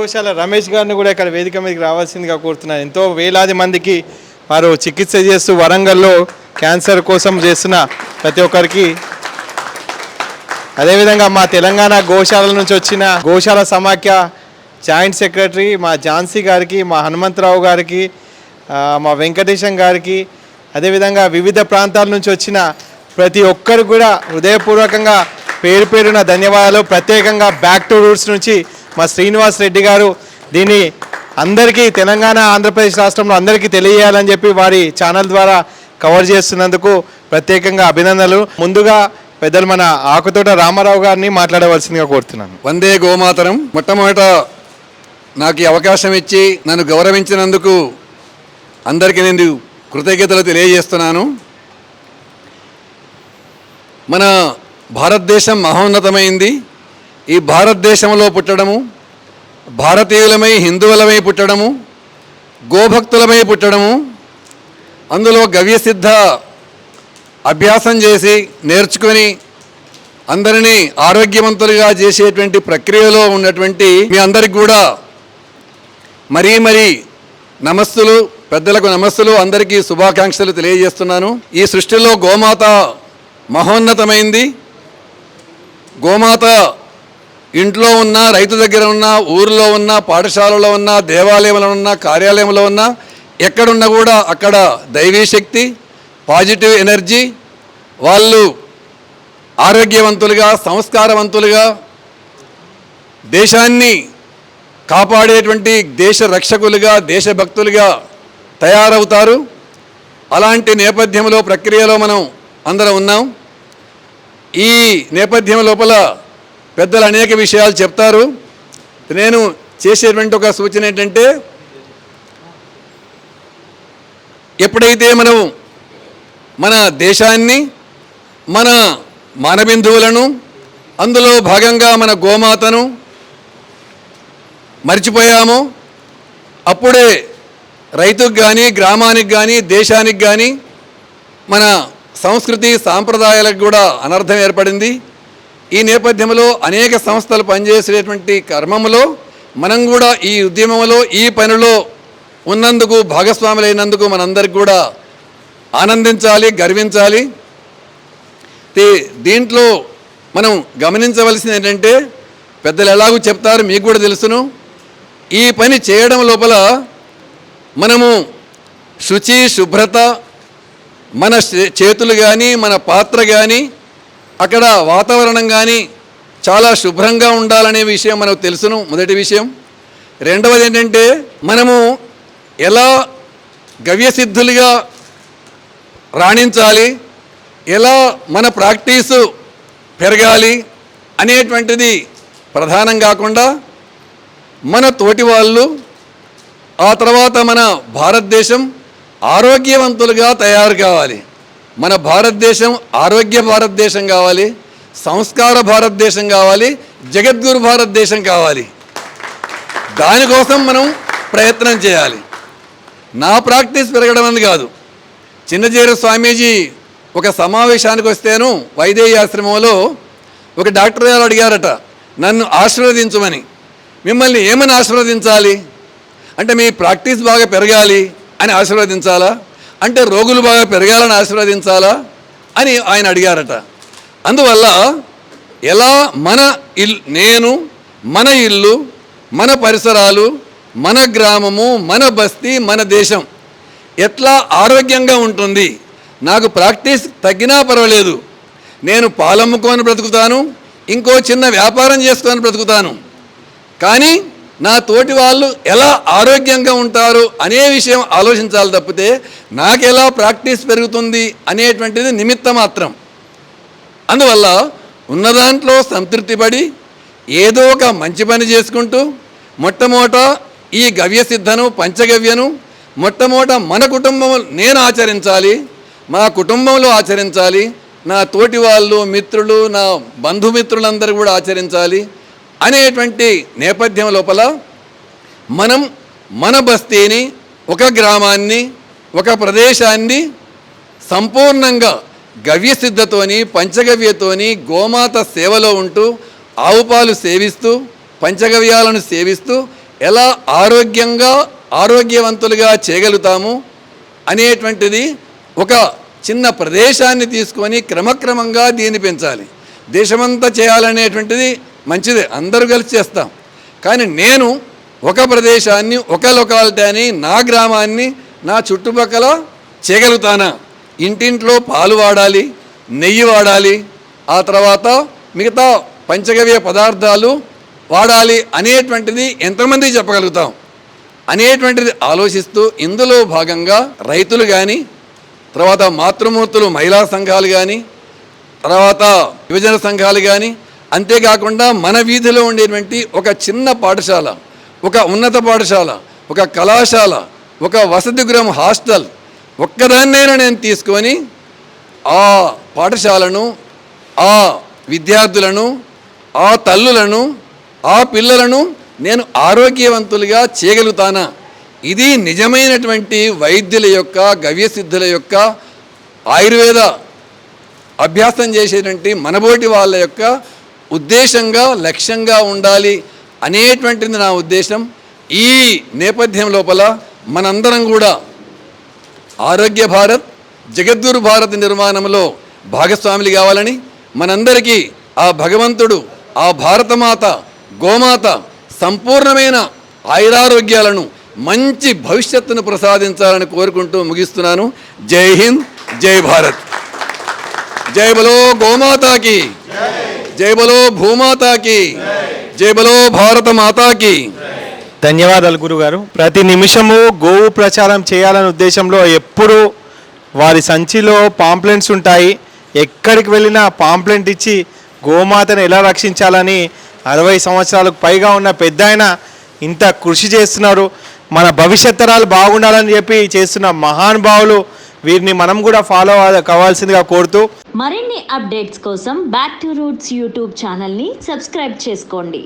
గోశాల రమేష్ గారిని కూడా ఇక్కడ వేదిక మీదకి రావాల్సిందిగా కోరుతున్నాను. ఎంతో వేలాది మందికి వారు చికిత్స చేస్తూ వరంగల్లో క్యాన్సర్ కోసం చేస్తున్న ప్రతి ఒక్కరికి అదేవిధంగా మా తెలంగాణ గోశాల నుంచి వచ్చిన గోశాల సమాఖ్య జాయింట్ సెక్రటరీ మా ఝాన్సీ గారికి మా హనుమంతరావు గారికి మా వెంకటేశం గారికి అదేవిధంగా వివిధ ప్రాంతాల నుంచి వచ్చిన ప్రతి ఒక్కరు కూడా హృదయపూర్వకంగా పేరు పేరున ధన్యవాదాలు. ప్రత్యేకంగా బ్యాక్ టు రూట్స్ నుంచి మా శ్రీనివాస్ రెడ్డి గారు దీన్ని అందరికీ తెలంగాణ ఆంధ్రప్రదేశ్ రాష్ట్రంలో అందరికీ తెలియజేయాలని చెప్పి వారి ఛానల్ ద్వారా కవర్ చేస్తున్నందుకు ప్రత్యేకంగా అభినందనలు. ముందుగా పెద్దలు మన ఆకుతోట రామారావు గారిని మాట్లాడవలసిందిగా కోరుతున్నాను. వందే గోమాతరం. మొట్టమొదట నాకు ఈ అవకాశం ఇచ్చి నన్ను గౌరవించినందుకు అందరికీ నేను కృతజ్ఞతలు తెలియజేస్తున్నాను. మన భారతదేశం మహోన్నతమైంది. ఈ భారతదేశంలో పుట్టడము భారతీయులమై హిందువులమై పుట్టడము గోభక్తులమై పుట్టడము అందులో గవ్యసిద్ధ అభ్యాసం చేసి నేర్చుకొని అందరినీ ఆరోగ్యవంతులుగా చేసేటువంటి ప్రక్రియలో ఉన్నటువంటి మీ అందరికి కూడా మరీ మరీ నమస్సులు పెద్దలకు నమస్సులు అందరికీ శుభాకాంక్షలు తెలియజేస్తున్నాను. ఈ సృష్టిలో గోమాత మహోన్నతమైంది. గోమాత ఇంట్లో ఉన్న రైతు దగ్గర ఉన్న ఊరిలో ఉన్న పాఠశాలలో ఉన్న దేవాలయంలో ఉన్న కార్యాలయంలో ఉన్న ఎక్కడున్నా కూడా అక్కడ దైవీ శక్తి పాజిటివ్ ఎనర్జీ వాళ్ళు ఆరోగ్యవంతులుగా సంస్కారవంతులుగా దేశాన్ని కాపాడేటువంటి దేశ రక్షకులుగా దేశభక్తులుగా తయారవుతారు. అలాంటి నేపథ్యంలో ప్రక్రియలో మనం అందరం ఉన్నాం. ఈ నేపథ్యం లోపల పెద్దలు అనేక విషయాలు చెప్తారు. నేను చేసేటువంటి ఒక సూచన ఏంటంటే ఎప్పుడైతే మనం మన దేశాన్ని మన మానబిందువులను అందులో భాగంగా మన గోమాతను మర్చిపోయామో అప్పుడే రైతుకు కానీ గ్రామానికి కానీ దేశానికి కానీ మన సంస్కృతి సాంప్రదాయాలకు కూడా అనర్థం ఏర్పడింది. ఈ నేపథ్యంలో అనేక సంస్థలు పనిచేసేటువంటి కర్మంలో మనం కూడా ఈ ఉద్యమంలో ఈ పనిలో ఉన్నందుకు భాగస్వాములైనందుకు మనందరికి కూడా ఆనందించాలి గర్వించాలి. దీంట్లో మనం గమనించవలసింది ఏంటంటే పెద్దలు ఎలాగూ చెప్తారు మీకు కూడా తెలుసును. ఈ పని చేయడం లోపల మనము శుచి శుభ్రత మన చే- చేతులు కానీ మన పాత్ర కానీ అక్కడ వాతావరణం కానీ చాలా శుభ్రంగా ఉండాలనే విషయం మనకు తెలుసును. మొదటి విషయం. రెండవది ఏంటంటే మనము ఎలా గవ్యసిద్ధులుగా రాణించాలి ఎలా మన ప్రాక్టీసు పెరగాలి అనేటువంటిది ప్రధానం కాకుండా మన తోటి వాళ్ళు ఆ తర్వాత మన భారతదేశం ఆరోగ్యవంతులుగా తయారు కావాలి. మన భారతదేశం ఆరోగ్య భారతదేశం కావాలి సంస్కార భారతదేశం కావాలి జగద్గురు భారతదేశం కావాలి. దానికోసం మనం ప్రయత్నం చేయాలి. నా ప్రాక్టీస్ పెరగడం అని కాదు. చిన్నజీర స్వామీజీ ఒక సమావేశానికి వస్తేను వైదేహి ఆశ్రమంలో ఒక డాక్టర్ గారు అడిగారట నన్ను ఆశీర్వదించమని. మిమ్మల్ని ఏమని ఆశీర్వదించాలి? అంటే మీ ప్రాక్టీస్ బాగా పెరగాలి అని ఆశీర్వదించాలా? అంటే రోగులు బాగా పెరగాలని ఆశీర్వదించాలా అని ఆయన అడిగారట. అందువల్ల ఎలా మన ఇల్ నేను మన ఇల్లు మన పరిసరాలు మన గ్రామము మన బస్తీ మన దేశం ఎట్లా ఆరోగ్యంగా ఉంటుంది? నాకు ప్రాక్టీస్ తగ్గినా పర్వాలేదు. నేను పాలమ్ముకొని బ్రతుకుతాను ఇంకో చిన్న వ్యాపారం చేసుకొని బ్రతుకుతాను. కానీ నా తోటి వాళ్ళు ఎలా ఆరోగ్యంగా ఉంటారు అనే విషయం ఆలోచించాలి తప్పితే నాకు ఎలా ప్రాక్టీస్ పెరుగుతుంది అనేటువంటిది నిమిత్త మాత్రం. అందువల్ల ఉన్న దాంట్లో సంతృప్తిపడి ఏదో ఒక మంచి పని చేసుకుంటూ మొట్టమొదట ఈ గవ్యసిద్ధను పంచగవ్యను మొట్టమొదట మన కుటుంబం నేను ఆచరించాలి మా కుటుంబంలో ఆచరించాలి నా తోటి వాళ్ళు మిత్రులు నా బంధుమిత్రులందరూ కూడా ఆచరించాలి అనేటువంటి నేపథ్యం లోపల మనం మన బస్తీని ఒక గ్రామాన్ని ఒక ప్రదేశాన్ని సంపూర్ణంగా గవ్యసిద్ధతోని పంచగవ్యతోని గోమాత సేవలో ఉంటూ ఆవుపాలు సేవిస్తూ పంచగవ్యాలను సేవిస్తూ ఎలా ఆరోగ్యంగా ఆరోగ్యవంతులుగా చేయగలుగుతాము అనేటువంటిది ఒక చిన్న ప్రదేశాన్ని తీసుకొని క్రమక్రమంగా దీన్ని పెంచాలి. దేశమంతా చేయాలనేటువంటిది మంచిదే అందరూ కలిసి చేస్తాం. కానీ నేను ఒక ప్రదేశాన్ని ఒక లొకాలిటీని నా గ్రామాన్ని నా చుట్టుపక్కల చేయగలుగుతానా? ఇంటింట్లో పాలు వాడాలి నెయ్యి వాడాలి ఆ తర్వాత మిగతా పంచగవ్య పదార్థాలు వాడాలి అనేటువంటిది ఎంతమంది చెప్పగలుగుతాం? అనేటువంటిది ఆలోచిస్తూ ఇందులో భాగంగా రైతులు కానీ తర్వాత మాతృమూర్తులు మహిళా సంఘాలు కానీ తర్వాత యువజన సంఘాలు కానీ అంతేకాకుండా మన వీధిలో ఉండేటువంటి ఒక చిన్న పాఠశాల ఒక ఉన్నత పాఠశాల ఒక కళాశాల ఒక వసతి గృహం హాస్టల్ ఒక్కదాన్నైనా నేను తీసుకొని ఆ పాఠశాలను ఆ విద్యార్థులను ఆ తల్లులను ఆ పిల్లలను నేను ఆరోగ్యవంతులుగా చేయగలుగుతానా? ఇది నిజమైనటువంటి వైద్యుల యొక్క గవ్యసిద్ధుల యొక్క ఆయుర్వేద అభ్యాసం చేసేటువంటి మనబోటి వాళ్ళ యొక్క ఉద్దేశంగా లక్ష్యంగా ఉండాలి అనేటువంటిది నా ఉద్దేశం. ఈ నేపథ్యం లోపల మనందరం కూడా ఆరోగ్య భారత్ జగద్గురు భారత్ నిర్మాణంలో భాగస్వాములు కావాలని మనందరికీ ఆ భగవంతుడు ఆ భారతమాత గోమాత సంపూర్ణమైన ఆయురారోగ్యాలను మంచి భవిష్యత్తును ప్రసాదించాలని కోరుకుంటూ ముగిస్తున్నాను. జై హింద్ జై భారత్. జై బలో గోమాతాకి. జై బలో భూమాతాకి. జై బలో భారత మాతాకి ధన్యవాదాలు గురుగారు. ప్రతి నిమిషము గోవు ప్రచారం చేయాలనే ఉద్దేశంలో ఎప్పుడు వారి సంచిలో పాంప్లెంట్స్ ఉంటాయి. ఎక్కడికి వెళ్ళినా పాంప్లెంట్ ఇచ్చి గోమాతను ఎలా రక్షించాలని అరవై సంవత్సరాలకు పైగా ఉన్న పెద్ద ఆయన ఇంత కృషి చేస్తున్నారు. మన భవిష్యత్ తరాలు బాగుండాలని చెప్పి చేస్తున్న మహానుభావులు వీరిని మనం కూడా ఫాలో కావాల్సిందిగా కోరుతూ మరిన్ని అప్డేట్స్ కోసం బ్యాక్ టు రూట్స్ యూట్యూబ్ ఛానల్ని సబ్స్క్రైబ్ చేసుకోండి.